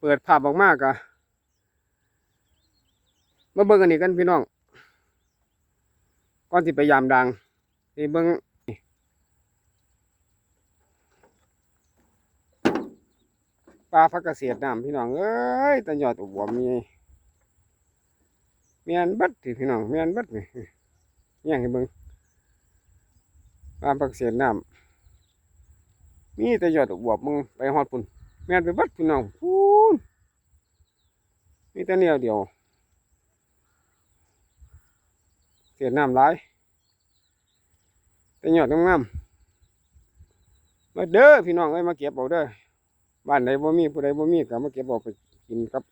เปิดภาพออกมากอะมาเบิ่งกันอีกกันพี่น้องก่อนที่ไปยามดังที่เบิ่งปลาพักเกษตรน้ำพี่น้องเอ้ยแตะยอดอวบมีเมียนบัดที่พี่น้องเมียนบัดนี่ย่างให้เบิ่งปลาพักเกษตรน้ำมีแต่ยอดอวบมึงไปฮอดปุ่นเมียนไปบัดพี่น้องพู นมีแต่แนวเดียวเสียน้ำหลายแต่ยอดงามมาเด้อพี่น้องเอ้ยมาเก็บเอาเด้อบ้านใดบ่มีผู้ใดบ่มีก็มาเก็บเอาไปกินกับ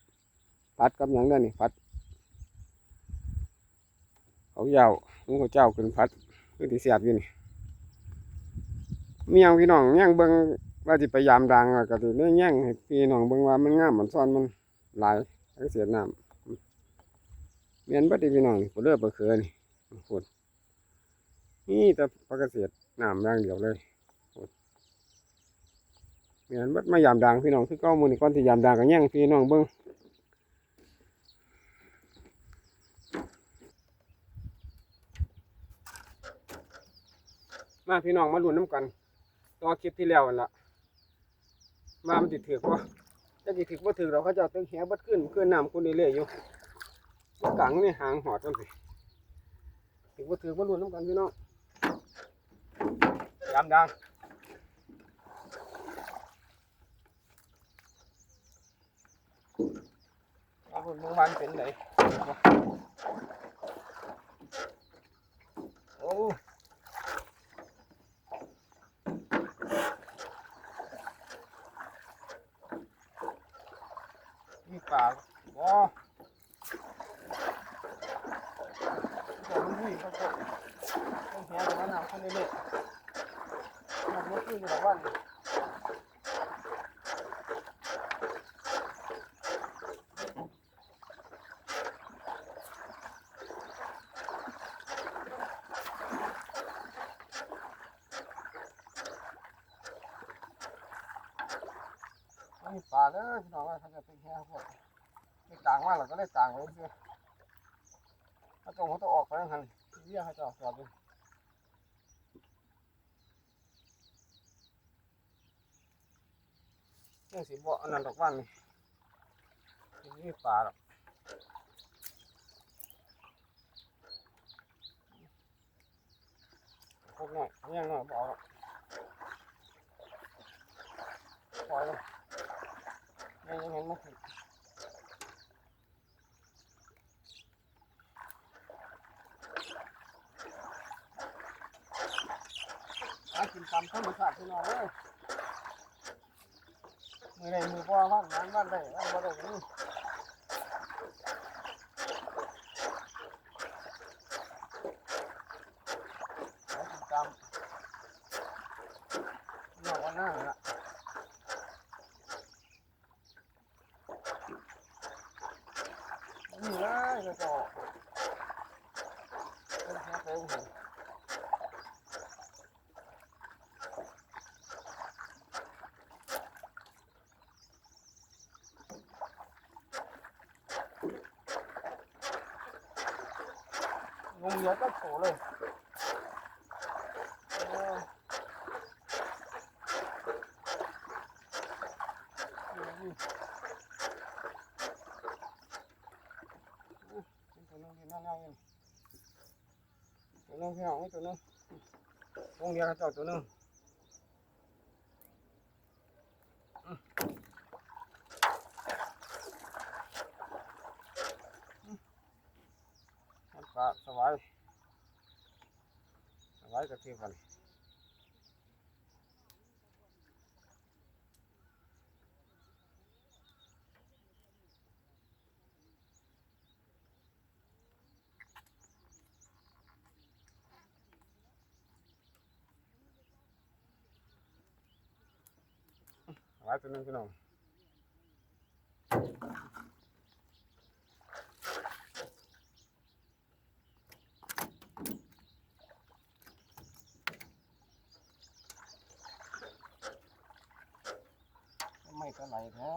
ผัดกับหยังเด้นี่ผัดเขายาวหมูเขาเจ้าขึ้นผัดคือที่เสียบอยู่นี่มีหยังพี่น้องยังเบิ่งว่าสิไปยามดังก็สิได้แย่งให้พี่น้องเบิ่งว่ามันงามมันซ่อนมันหลาย ทั้งเสียน้ำเมียนบัดนี้พี่น้องนี่ผู้เลือกบ่เคือนี่พูดนี่แต่ปกเกษตรน้ำอย่างเดียวเลยโอ้ยเมือนบัดมายามดังพี่น้องคือเก้ามือนี่ก่อนที่ยามดังกันยังพี่น้องเบิ้งมาพี่น้องมาลุ้นน้ำกันต่อคลิปที่แล้วนั่นละมามันติดถือกวะ จะติดถือว่าถือเราเขาจะเอาตึงแหบัดขึ้นขึ้นน้ำคุณเรื่อยๆอยู่มันกังนี่หางหอดกันสิถือว่าถือว่าลุ้นน้ำกันพี่น้องยามดังเอาคนเมื่อวานเป็นไหนโอ้มี ปลาว่าผมมันวิ่งเขาก็ต้องแหแต่ว่าน้ำคนเรื่อยๆมันไม่ขึ้นอยู่หรอกว่า มีปลาเลยพี่น้องว่าเขาจะเป็นแค่พวกไม่กลางมากหรอกก็ได้กลางไว้เพื่อถ้าตรงเขาต้องออกไปแล้วหันเรียกเขาจะออกจอดเลยยังสิบ่อันนั้นดอกบ้านนี่สิมีปลาหรอกพวกน้อยเนี่ยน้อยบ่เอาหรอกปล่อยเลย ยังยังเห็นมันขึ้นหากินตามธรรมชาติพี่น้องเอ้ยมือใดมือพ่อบ้านนั้นบ้านใดบ้านบ่ได้นี่เอาติดตามนอกวันหน้าละนี่เลยก็ต่อเป็นแค่เต็มหัว งงเดียวก็โผล่เลยตัวนึงที่นั่นเอาเองตัวนึงพี่น้องนี่ตัวนึงวงเดียวกับเจ้าตัวนึงอืมอืม มันปลาสบ ไม่ปลาไหลแท้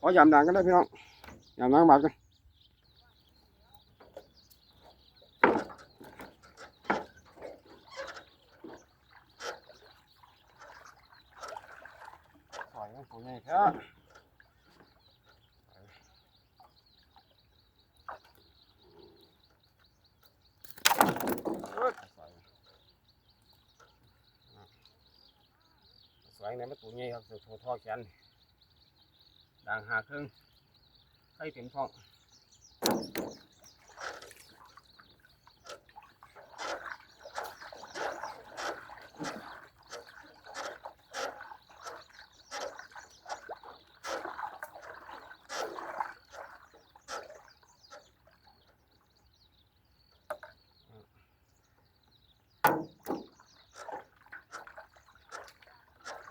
ขอยามด่างกันได้พี่น้องยามด่างบาดกัน ปล่อยมันตัวใหญ่แท้เอ้ยปล่อยอะสวยเนี่ยมันตัวใหญ่ครับตัวท่อแขนด่างหาครึ่งให้เต็มท้อง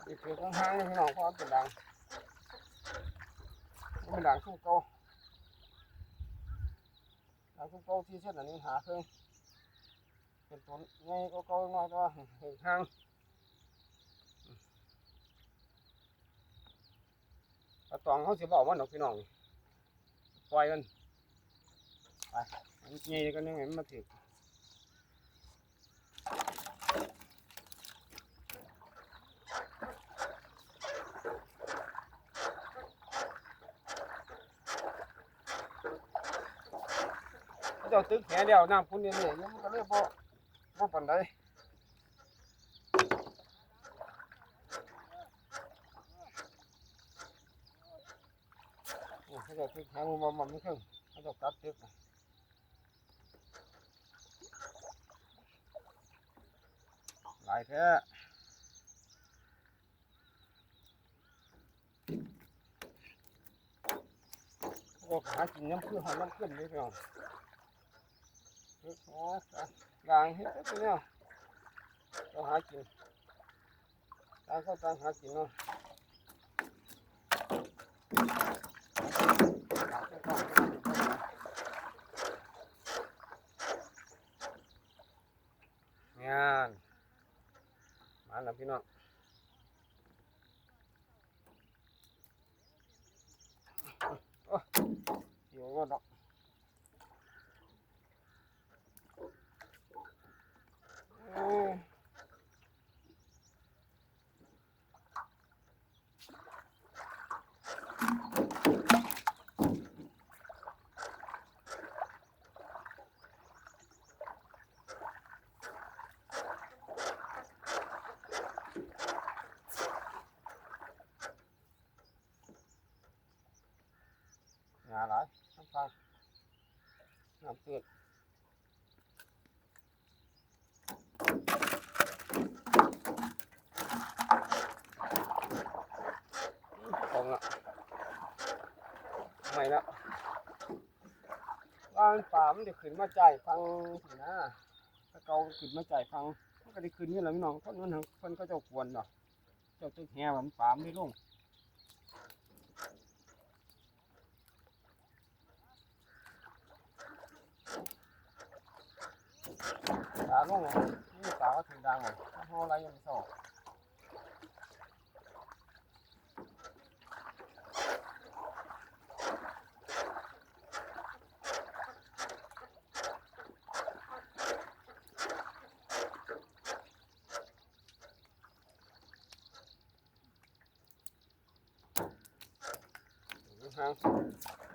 อีกเพียงข้างๆนี่พี่น้องเพราะมันเป็นด่างมันเป็นด่างสู้เก่าด่างสู้เก่าที่เช่นอันนี้หาเครื่องเป็นต้นไงก็เก่าๆน้อยก็เห็นห้างปลาตองเขาสิบอกมันดอกพี่น้องปล่อยมันไปมันไงก็ยังไงมันมาถึก เขาเจ้าตึกแหเดียวน้ำพุ่นนี่นี่มันก็เลยบ่บ่ปานใดโอ้เขาเจ้าตึกแหมันมันไม่ครึ่งเขาเจ้าตัดตึกน่ะหลายแท้ก็หากินน้ำคือหาน้ำขึ้นนี่พี่น้องตึกแหกลางเฮ็ดตึกเนี่ยก็หากินต่าง ก็ต่างหากินเนาะงานมาแล้วพี่น้องโอ้เดี๋ยวก็ดอกเอ้ยงานหลายน้ำฟัง น้ำเตืองละไม่ละว่านป่ามันจะขึ้นมาใจฟังถึงนะถ้าเกาขึ้นมาใจฟังมันก็ได้ขึ้นนี่แหละพี่น้องเพราะนั้นทางคนก็เจ้าควรเนาะเจ้าตึกแห่มันป่าไม่ลง ลงนี่ตาก็ถึงดังอะห้ออะไรยังไม่ชอบห่า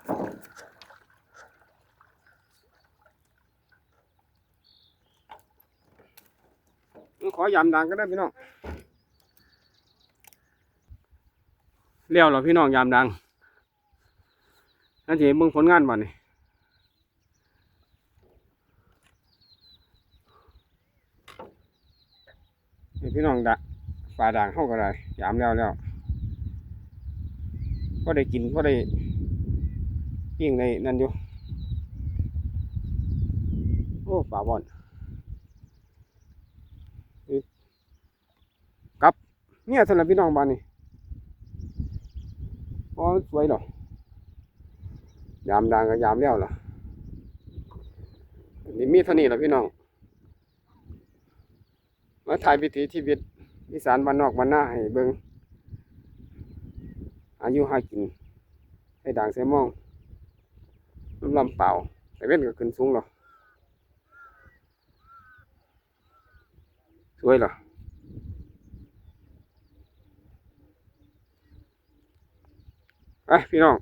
งขอยำดังก็ได้พี่น้องเลี้ยวเหรอพี่น้องยำดังนั่นสิเบิ่งผลงานบ่นี่นี่พี่น้องดะฝ่าด่างเข้าก็ได้ยำแล้วแล้วก็ได้กินก็ได้ปิ้งในนั่นอยู่โอ้ป่าบอน เนี่ยสำหรับพี่น้องบ้านนี่อ๋อสวยเหรอยามดังก็ยามแล้วเหรอนี่มีเท่านี้เหรอพี่น้องมาถ่ายวิถีชีวิตอีสานบ้านนอกบ้านนาให้เบิ่งอายุห้ากิน ให้ด่างใส่มองลำลำเปล่าแต่เว้นก็ขึ้นสูงหรอสวยหรอ ไปพี่น้อง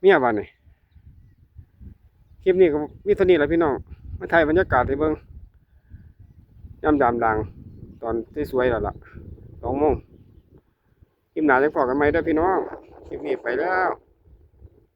เมียบ้านนี่คลิปนี้ก็มีเท่านี้แหละพี่น้องมาถ่ายบรรยากาศให้เบิ้งย่ำดามดังตอนที่สวยแล้วล่ะสองโมงคลิปหนาจะพอกันไหมเด้อพี่น้อง คลิปนี้ไปแล้ว